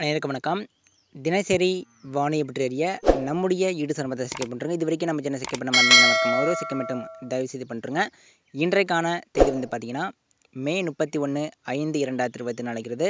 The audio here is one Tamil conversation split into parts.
அனைவருக்கும் வணக்கம். தினசரி வானிலை பற்றி அறிய நம்முடைய ஈடு சம்பந்தத்தை செக் பண்ணுறோங்க இது வரைக்கும் நம்ம சேனல் செக் பண்ண மாதிரி ஒரு செக் மட்டும் தயவு செய்து பண்ணுறோங்க இன்றைக்கான தேதி வந்து பார்த்தீங்கன்னா மே முப்பத்தி ஒன்று ஐந்து இரண்டாயிரத்தி இருபத்தி நாலுங்கிறது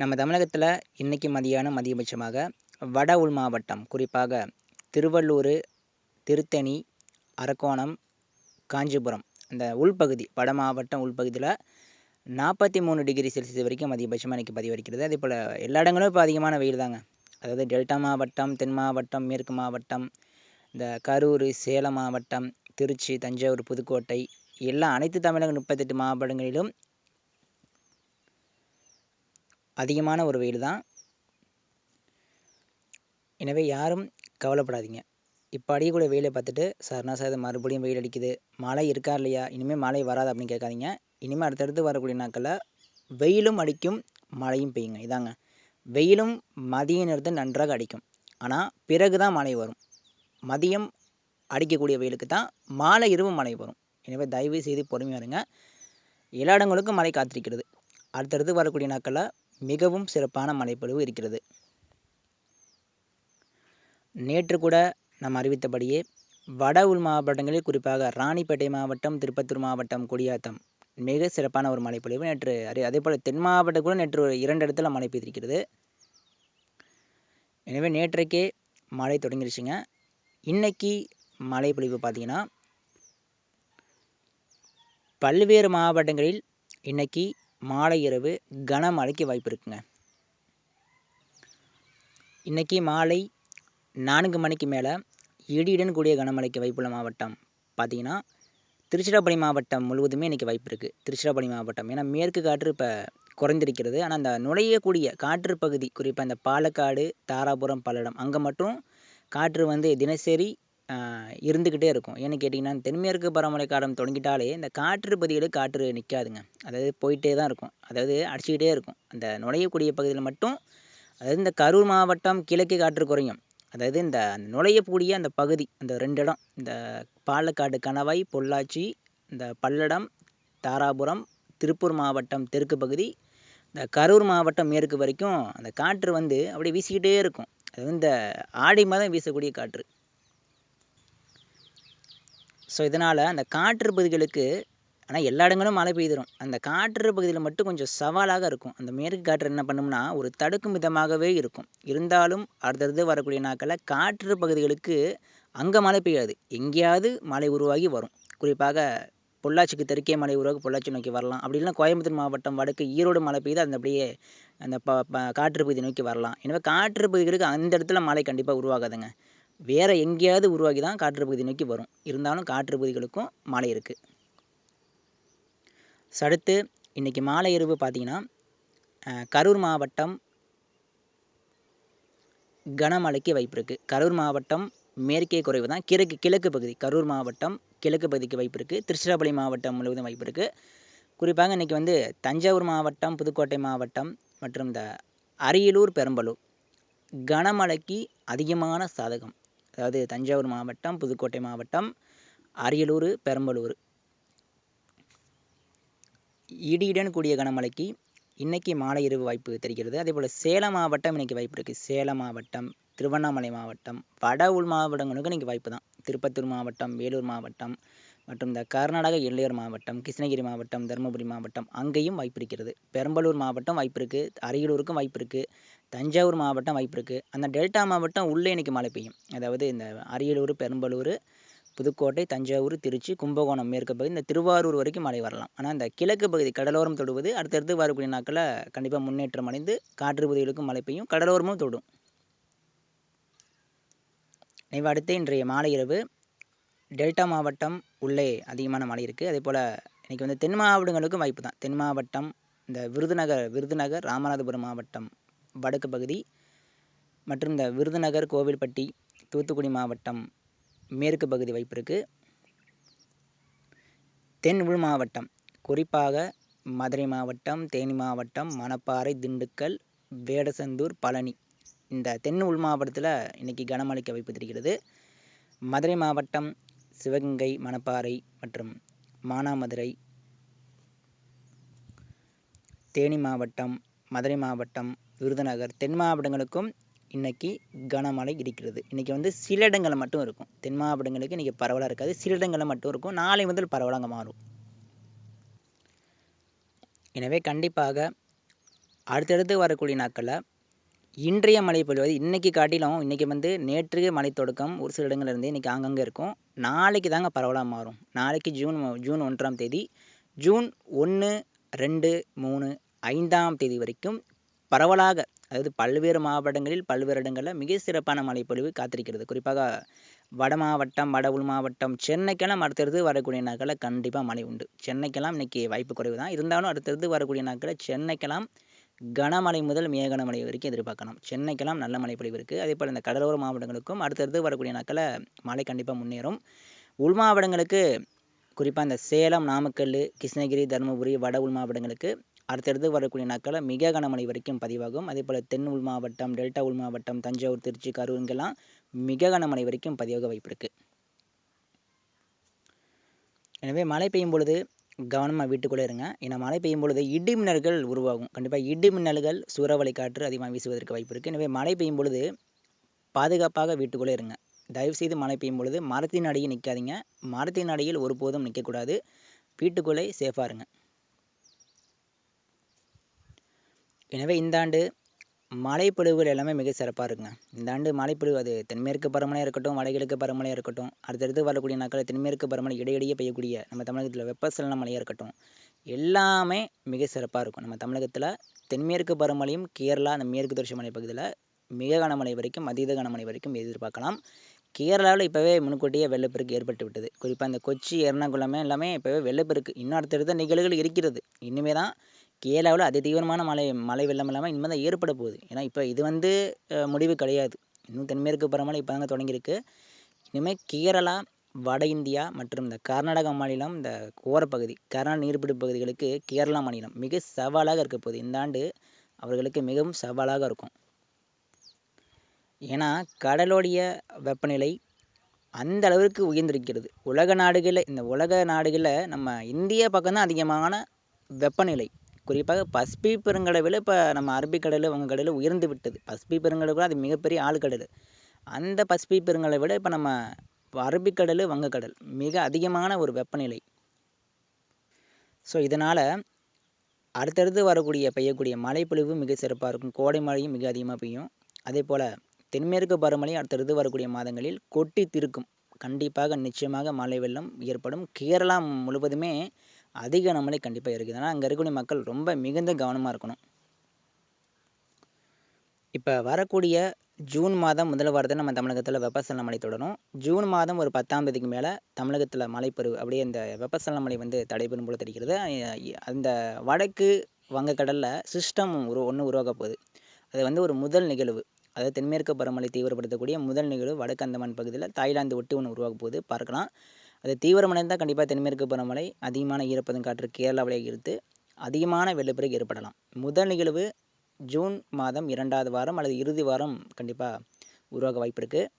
நம்ம தமிழகத்தில் இன்னைக்கு மதியானம் அதிகபட்சமாக வட உள் மாவட்டம் குறிப்பாக திருவள்ளூர் திருத்தணி அரக்கோணம் காஞ்சிபுரம் அந்த உள்பகுதி வட மாவட்டம் உள்பகுதியில் நாற்பத்தி மூணு டிகிரி செல்சியஸ் வரைக்கும் அதிகபட்சமாக இன்றைக்கி பதிவரிக்கிறது அதே போல் எல்லா இடங்களும் இப்போ அதிகமான வெயில் தாங்க. அதாவது டெல்டா மாவட்டம் தென் மாவட்டம் மேற்கு மாவட்டம் இந்த கரூர் சேலம் மாவட்டம் திருச்சி தஞ்சாவூர் புதுக்கோட்டை எல்லா அனைத்து தமிழக முப்பத்தெட்டு மாவட்டங்களிலும் அதிகமான ஒரு வெயில் தான். எனவே யாரும் கவலைப்படாதீங்க. இப்போ அடிக்கக்கூடிய வெயிலை பார்த்துட்டு சார்னா சார் இது மறுபடியும் வெயில் அடிக்குது? மழை இருக்கா இல்லையா? இனிமேல் மழை வராது அப்படின்னு கேட்காதீங்க. இனிமேல் அடுத்தடுத்து வரக்கூடிய நாட்களில் வெயிலும் அடிக்கும் மழையும் பெய்யுங்க. இதாங்க. வெயிலும் மதிய நேரத்தில் நன்றாக அடிக்கும். ஆனால் பிறகு தான் மழை வரும். மதியம் அடிக்கக்கூடிய வெயிலுக்கு தான் மாலை இரவு மழை வரும். எனவே தயவு செய்து பொறுமையாக இருங்க. எல்லா இடங்களுக்கும் மழை காத்திருக்கிறது. அடுத்தடுத்து வரக்கூடிய நாட்களில் மிகவும் சிறப்பான மழைப்பொழிவு இருக்கிறது. நேற்று கூட நாம் அறிவித்தபடியே வட உள் மாவட்டங்களில் குறிப்பாக ராணிப்பேட்டை மாவட்டம் திருப்பத்தூர் மாவட்டம் குடியாத்தம் மிக சிறப்பான ஒரு மழைப்பொழிவு. நேற்று அறி அதே போல் தென் மாவட்டம் கூட நேற்று இரண்டு இடத்துல மழை பெய்திருக்கிறது. எனவே நேற்றைக்கே மழை தொடங்கிருச்சுங்க. இன்னைக்கு மழை பொழிவு பார்த்தீங்கன்னா பல்வேறு மாவட்டங்களில் இன்னைக்கு மாலை இரவு கனமழைக்கு வாய்ப்பு இருக்குங்க. இன்னைக்கு மாலை நான்கு மணிக்கு மேலே இடியுடன் கூடிய கனமழைக்கு வாய்ப்புள்ள மாவட்டம் பார்த்தீங்கன்னா திருச்சிராப்பள்ளி மாவட்டம் முழுவதுமே இன்றைக்கி வாய்ப்பு இருக்குது திருச்சிராப்பள்ளி மாவட்டம். ஏன்னா மேற்கு காற்று இப்போ குறைந்திருக்கிறது. ஆனால் அந்த நுழையக்கூடிய காற்று பகுதி குறிப்பாக இந்த பாலக்காடு தாராபுரம் பல்லடம் அங்கே மட்டும் காற்று வந்து தினசரி இருந்துக்கிட்டே இருக்கும். ஏன்னு கேட்டிங்கன்னா தென்மேற்கு பருவமழை காலம் தொடங்கிட்டாலே இந்த காற்று பகுதியில் காற்று நிற்காதுங்க அதாவது போயிட்டே தான் இருக்கும். அதாவது அடிச்சுக்கிட்டே இருக்கும். அந்த நுழையக்கூடிய பகுதியில் மட்டும் அதாவது இந்த கரூர் மாவட்டம் கிழக்கு காற்று குறையும். அதாவது இந்த நுழையக்கூடிய அந்த பகுதி அந்த ரெண்டு இடம் இந்த பாலக்காடு கணவாய் பொள்ளாச்சி இந்த பல்லடம் தாராபுரம் திருப்பூர் மாவட்டம் தெற்கு பகுதி இந்த கரூர் மாவட்டம் மேற்கு வரைக்கும் அந்த காற்று வந்து அப்படியே வீசிக்கிட்டே இருக்கும். அது இந்த ஆடி மாதம் வீசக்கூடிய காற்று. ஸோ இதனால் அந்த காற்று பகுதிகளுக்கு ஆனால் எல்லா இடங்களும் மழை பெய்திடும் அந்த காற்று பகுதியில் மட்டும் கொஞ்சம் சவாலாக இருக்கும். அந்த மேற்கு காற்று என்ன பண்ணும்னா ஒரு தடுக்கும் விதமாகவே இருக்கும். இருந்தாலும் அடுத்தடுத்து வரக்கூடிய நாட்களில் காற்று பகுதிகளுக்கு அங்கே மழை பெய்யாது. எங்கேயாவது மழை உருவாகி வரும். குறிப்பாக பொள்ளாச்சிக்கு தெற்கே மழை உருவாகி பொள்ளாச்சி நோக்கி வரலாம். அப்படி இல்லைனா கோயம்புத்தூர் மாவட்டம் வடக்கு ஈரோடு மழை பெய்து அந்த அப்படியே அந்த ப ப காற்று பகுதி நோக்கி வரலாம். எனவே காற்று பகுதிகளுக்கு அந்த இடத்துல மழை கண்டிப்பாக உருவாகாதுங்க. வேறு எங்கேயாவது உருவாகி தான் காற்று பகுதி நோக்கி வரும். இருந்தாலும் காற்று பகுதிகளுக்கும் மழை இருக்குது அடுத்து இன்றைக்கி மாலை இரவு பார்த்தீங்கன்னா கரூர் மாவட்டம் கனமழைக்கு வாய்ப்பு இருக்குது கரூர் மாவட்டம் மேற்கே குறைவு தான். கிழக்கு கிழக்கு பகுதி கரூர் மாவட்டம் கிழக்கு பகுதிக்கு வாய்ப்பு இருக்குது திருச்சிராப்பள்ளி மாவட்டம் முழுவதும் வாய்ப்பு இருக்குது குறிப்பாக இன்றைக்கி வந்து தஞ்சாவூர் மாவட்டம் புதுக்கோட்டை மாவட்டம் மற்றும் இந்த அரியலூர் பெரம்பலூர் கனமழைக்கு அதிகமான சாதகம். அதாவது தஞ்சாவூர் மாவட்டம் புதுக்கோட்டை மாவட்டம் அரியலூர் பெரம்பலூர் இடியுடன் கூடிய கனமழைக்கு இன்னைக்கு மாலை இரவு வாய்ப்பு தெரிகிறது. அதே போல் சேலம் மாவட்டம் இன்னைக்கு வாய்ப்பு இருக்குது சேலம் மாவட்டம் திருவண்ணாமலை மாவட்டம் வட உள் மாவட்டங்களுக்கு இன்றைக்கி வாய்ப்பு தான். திருப்பத்தூர் மாவட்டம் வேலூர் மாவட்டம் மற்றும் இந்த கர்நாடக எல்லையூர் மாவட்டம் கிருஷ்ணகிரி மாவட்டம் தருமபுரி மாவட்டம் அங்கேயும் வாய்ப்பு இருக்கிறது. பெரம்பலூர் மாவட்டம் வாய்ப்பு இருக்குது அரியலூருக்கும் வாய்ப்பு இருக்குது தஞ்சாவூர் மாவட்டம் வாய்ப்பு இருக்குது அந்த டெல்டா மாவட்டம் உள்ளே இன்றைக்கி மழை பெய்யும். அதாவது இந்த அரியலூர் பெரம்பலூர் புதுக்கோட்டை தஞ்சாவூர் திருச்சி கும்பகோணம் மேற்கு பகுதி இந்த திருவாரூர் வரைக்கும் மழை வரலாம். ஆனால் இந்த கிழக்கு பகுதி கடலோரம் தொடுவது அடுத்தடுத்து வரக்கூடிய நாட்களில் கண்டிப்பாக முன்னேற்றம் அடைந்து காற்று பகுதிகளுக்கும் மழை பெய்யும் கடலோரமும் தொடும். இவை அடுத்து இன்றைய மாலை இரவு டெல்டா மாவட்டம் உள்ளே அதிகமான மழை இருக்குது அதே போல் இன்றைக்கி வந்து தென் மாவட்டங்களுக்கும் வாய்ப்பு தான். தென் மாவட்டம் இந்த விருதுநகர் விருதுநகர் ராமநாதபுரம் மாவட்டம் வடக்கு பகுதி மற்றும் இந்த விருதுநகர் கோவில்பட்டி தூத்துக்குடி மாவட்டம் மேற்கு பகுதி வாய்ப்பு இருக்குது தென் உள் மாவட்டம் குறிப்பாக மதுரை மாவட்டம் தேனி மாவட்டம் மணப்பாறை திண்டுக்கல் வேடசந்தூர் பழனி. இந்த தென் உள் மாவட்டத்தில் இன்றைக்கி கனமழைக்கு வாய்ப்பு தெரிகிறது. மதுரை மாவட்டம் சிவகங்கை மணப்பாறை மற்றும் மானாமதுரை. தேனி மாவட்டம் மதுரை மாவட்டம் விருதுநகர். தென் மாவட்டங்களுக்கும் இன்னைக்கு கனமழை இருக்கிறது. இன்றைக்கி வந்து சில இடங்களில் மட்டும் இருக்கும். தென் மாவட்டங்களுக்கு இன்றைக்கி பரவலாக இருக்காது. சில இடங்களில் மட்டும் இருக்கும். நாளை முதல் பரவலாக மாறும். எனவே கண்டிப்பாக அடுத்தடுத்து வரக்கூடிய நாட்களில் இன்றைய மழை பொழிவது இன்றைக்கி காட்டிலும் இன்றைக்கி வந்து நேற்று மழை தொடக்கம் ஒரு சில இடங்கள்ல இருந்து இன்றைக்கி ஆங்கங்கே இருக்கும். நாளைக்கு தாங்க பரவலாக மாறும். நாளைக்கு ஜூன் ஜூன் ஒன்றாம் தேதி ஜூன் ஒன்று ரெண்டு மூணு ஐந்தாம் தேதி வரைக்கும் பரவலாக அதாவது பல்வேறு மாவட்டங்களில் பல்வேறு இடங்களில் மிக சிறப்பான மழைப்பொழிவு காத்திருக்கிறது. குறிப்பாக வட மாவட்டம் வட உள் மாவட்டம் சென்னைக்கெல்லாம் அடுத்தடுத்து வரக்கூடிய நாட்களில் கண்டிப்பாக மழை உண்டு. சென்னைக்கெல்லாம் இன்னைக்கு வாய்ப்பு குறைவு தான் இருந்தாலும் அடுத்தடுத்து வரக்கூடிய நாட்களில் சென்னைக்கெல்லாம் கனமழை முதல் மிக கனமழை வரைக்கும் எதிர்பார்க்கணும். சென்னைக்கெல்லாம் நல்ல மழைப்பொழிவு இருக்குது அதே போல் இந்த கடலோர மாவட்டங்களுக்கும் அடுத்தடுத்து வரக்கூடிய நாட்களில் மழை கண்டிப்பாக முன்னேறும். உள் மாவட்டங்களுக்கு குறிப்பாக இந்த சேலம் நாமக்கல் கிருஷ்ணகிரி தருமபுரி வட உள் மாவட்டங்களுக்கு அடுத்தடுத்து வரக்கூடிய நாட்களில் மிக கனமழை வரைக்கும் பதிவாகும். அதே போல் தென் உள் மாவட்டம் டெல்டா உள் மாவட்டம் தஞ்சாவூர் திருச்சி கரூர் இங்கெல்லாம் மிக கனமழை வரைக்கும் பதிவாக வாய்ப்பு இருக்குது எனவே மழை பெய்யும் பொழுது கவனமாக வீட்டுக்குள்ளே இருங்க. ஏன்னா மழை பெய்யும் பொழுது இடி மின்னல்கள் உருவாகும். கண்டிப்பாக இடி மின்னல்கள் சூறாவளி காற்று அதிகமாக வீசுவதற்கு வாய்ப்பு இருக்குது எனவே மழை பெய்யும் பொழுது பாதுகாப்பாக வீட்டுக்குள்ளே இருங்க. தயவுசெய்து மழை பெய்யும் பொழுது மரத்தின் அடியில் நிற்காதீங்க மரத்தின் அடியில் ஒருபோதும் நிற்கக்கூடாது வீட்டுக்குள்ளே சேஃபாக இருங்க. எனவே இந்த ஆண்டு மழைப்பொழிவுகள் எல்லாமே மிக சிறப்பாக இருக்குங்க. இந்த ஆண்டு மழைப்பொழிவு அது தென்மேற்கு பருவமழையாக இருக்கட்டும் வடகிழக்கு பருவமழையாக இருக்கட்டும் அடுத்தடுத்து வரக்கூடிய நாட்களில் தென்மேற்கு பருவமழை இடையிடையே பெய்யக்கூடிய நம்ம தமிழகத்தில் வெப்பசலன மழையாக இருக்கட்டும் எல்லாமே மிக சிறப்பாக இருக்கும். நம்ம தமிழகத்தில் தென்மேற்கு பருவமழையும் கேரளா அந்த மேற்கு தொடர்ச்சி மலை பகுதியில் மிக கனமழை வரைக்கும் அதீத கனமழை வரைக்கும் எதிர்பார்க்கலாம். கேரளாவில் இப்போவே முன்கூட்டியே வெள்ளப்பெருக்கு ஏற்பட்டு விட்டது. குறிப்பாக இந்த கொச்சி எர்ணாகுளமே எல்லாமே இப்போவே வெள்ளப்பெருக்கு. இன்னும் அடுத்தடுத்த நிகழ்வுகள் இருக்கிறது. இனிமே தான் கேரளாவில் அதி தீவிரமான மழை மழை வெள்ளம் இல்லாமல் இனிமேல் தான் ஏற்பட போகுது. ஏன்னா இப்போ இது வந்து முடிவு கிடையாது. இன்னும் தென்மேற்கு பருவமழை இப்போ தாங்க தொடங்கியிருக்கு. இனிமேல் கேரளா வட இந்தியா மற்றும் இந்த கர்நாடகா மாநிலம் இந்த ஓரப்பகுதி கர்நாடக நீர்பிடிப்பு பகுதிகளுக்கு கேரளா மாநிலம் மிக சவாலாக இருக்க போகுது. இந்த ஆண்டு அவர்களுக்கு மிகவும் சவாலாக இருக்கும். ஏன்னா கடலோடைய வெப்பநிலை அந்த அளவிற்கு உயர்ந்திருக்கிறது. உலக நாடுகளில் இந்த உலக நாடுகளில் நம்ம இந்திய பக்கம் தான் அதிகமான வெப்பநிலை. குறிப்பாக பசிபிக் பெருங்கடலில் இப்போ நம்ம அரபிக்கடல் வங்கக்கடல் உயர்ந்து விட்டது. பசிபிக் பெருங்கடல் கூட அது மிகப்பெரிய ஆழ்கடல் அந்த பசிபிக் பெருங்கடலை விட இப்போ நம்ம அரபிக்கடல் வங்கக்கடல் மிக அதிகமான ஒரு வெப்பநிலை. ஸோ இதனால் அடுத்தடுத்து வரக்கூடிய பெய்யக்கூடிய மழைப்பொழிவு மிக சிறப்பாக இருக்கும். கோடை மழையும் மிக அதிகமாக பெய்யும். அதே போல் தென்மேற்கு பருவமழை அடுத்தடுத்து வரக்கூடிய மாதங்களில் கொட்டி திருக்கும். கண்டிப்பாக நிச்சயமாக மழை வெள்ளம் ஏற்படும். கேரளா முழுவதுமே அதிக நம்மளே கண்டிப்பாக இருக்குது. ஆனால் அங்கே இருக்கக்கூடிய மக்கள் ரொம்ப மிகுந்த கவனமாக இருக்கணும். இப்போ வரக்கூடிய ஜூன் மாதம் முதல் வாரத்தில் நம்ம தமிழகத்தில் வெப்பசலன மழை தொடரும். ஜூன் மாதம் ஒரு பத்தாம் தேதிக்கு மேலே தமிழகத்தில் மழைப்பொழிவு அப்படியே இந்த வெப்பசலன மழை வந்து தடைபெறும் போல தெரிகிறது. அந்த வடக்கு வங்கக்கடலில் சிஸ்டம் உரு ஒன்று உருவாக போகுது. அது வந்து ஒரு முதல் நிகழ்வு. அதாவது தென்மேற்கு பருவமழை தீவிரப்படுத்தக்கூடிய முதல் நிகழ்வு வடக்கு அந்தமான் பகுதியில் தாய்லாந்து ஒட்டி ஒன்று உருவாக போகுது. பார்க்கலாம். அது தீவிரமடைந்தால் கண்டிப்பாக தென்மேற்கு பருவமழை அதிகமான ஈரப்பதம் காற்று கேரளாவிலே ஈர்த்து அதிகமான வெள்ளப்பெருக்கு ஏற்படலாம். முதல் நிகழ்வு ஜூன் மாதம் இரண்டாவது வாரம் அல்லது இறுதி வாரம் கண்டிப்பாக உருவாக வாய்ப்பு இருக்குது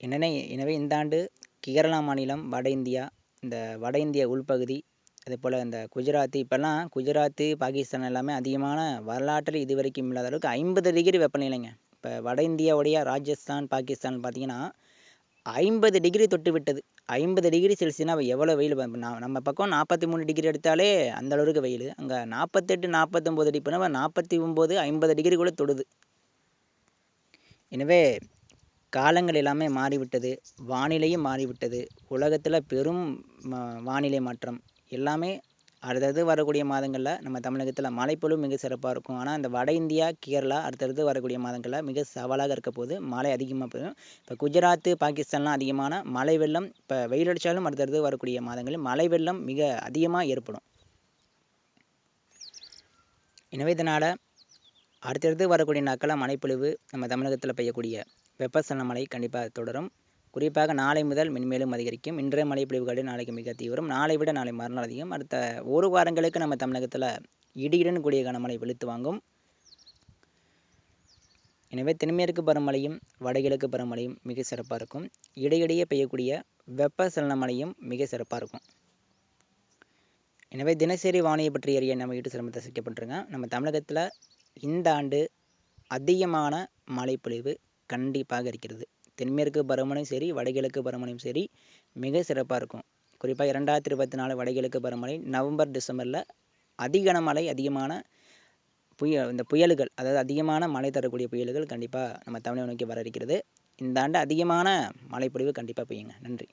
என்னென்ன எனவே இந்த ஆண்டு கேரளா மாநிலம் வட இந்தியா இந்த வட இந்திய உள்பகுதி அதே போல் இந்த குஜராத்து இப்போல்லாம் குஜராத்து பாகிஸ்தான் எல்லாமே அதிகமான வரலாற்றில் இதுவரைக்கும் இல்லாத அளவுக்கு ஐம்பது டிகிரி வெப்பநிலைங்க. இப்போ வட இந்தியாவுடைய ராஜஸ்தான் பாகிஸ்தான் பார்த்தீங்கன்னா ஐம்பது டிகிரி தொட்டு விட்டது. ஐம்பது டிகிரி செல்சியஸ்னால் எவ்வளோ வெயில்? நம்ம பக்கம் நாற்பத்தி மூணு டிகிரி எடுத்தாலே அந்த அளவுக்கு வெயில். அங்கே நாற்பத்தெட்டு நாற்பத்தொம்போது டிகிரி இப்போ நாற்பத்தி ஒம்பது ஐம்பது டிகிரி கூட தொடுது. எனவே காலங்கள் எல்லாமே மாறிவிட்டது. வானிலையும் மாறிவிட்டது. உலகத்தில் பெரும் வானிலை மாற்றம். எல்லாமே அடுத்தடுத்து வரக்கூடிய மாதங்களில் நம்ம தமிழகத்தில் மழைப்பொழிவு மிக சிறப்பாக இருக்கும். ஆனால் இந்த வட இந்தியா கேரளா அடுத்தடுத்து வரக்கூடிய மாதங்களில் மிக சவாலாக இருக்க போது மழை அதிகமாக பெய்யும். இப்போ குஜராத்து பாகிஸ்தான்லாம் அதிகமான மழை வெள்ளம் இப்போ வெயில் அடித்தாலும் அடுத்தடுத்து வரக்கூடிய மாதங்களில் மழை வெள்ளம் மிக அதிகமாக ஏற்படும். எனவே இதனால் அடுத்தடுத்து வரக்கூடிய நாட்களில் மழைப்பொழிவு நம்ம தமிழகத்தில் பெய்யக்கூடிய வெப்பசலன மழை கண்டிப்பாக தொடரும். குறிப்பாக நாளை முதல் மென்மேலும் அதிகரிக்கும். இன்றைய மழைப்பொழிவுகள் நாளைக்கு மிக தீவிரம். நாளை விட நாளை மறுநாள் அதிகம். அடுத்த ஒரு வாரங்களுக்கு நம்ம தமிழகத்தில் இடியுடன் கூடிய கனமழை வெளுத்து வாங்கும். எனவே தென்மேற்கு பருவமழையும் வடகிழக்கு பருவமழையும் மிக சிறப்பாக இருக்கும். இடையிடையே பெய்யக்கூடிய வெப்பசலன மழையும் மிக சிறப்பாக இருக்கும். எனவே தினசரி வானிலை பற்றி அறிய நம்ம யூடியூப் சிரமத்தை ரசிக்கப்பட்டுருங்க நம்ம தமிழகத்தில் இந்த ஆண்டு அதிகமான மழைப்பொழிவு கண்டிப்பாக இருக்கிறது. தென்மேற்கு பருவமழையும் சரி வடகிழக்கு பருவமழையும் சரி மிக சிறப்பாக இருக்கும். குறிப்பாக இரண்டாயிரத்தி இருபத்தி நாலு வடகிழக்கு பருவமழை நவம்பர் டிசம்பரில் அதிக மழை அதிகமான புய இந்த புயல்கள் அதாவது அதிகமான மழை தரக்கூடிய புயல்கள் கண்டிப்பாக நம்ம தமிழை நோக்கி வர இருக்கிறது. இந்த ஆண்டு அதிகமான மழைப்பொழிவு கண்டிப்பாக பெய்யுங்க. நன்றி.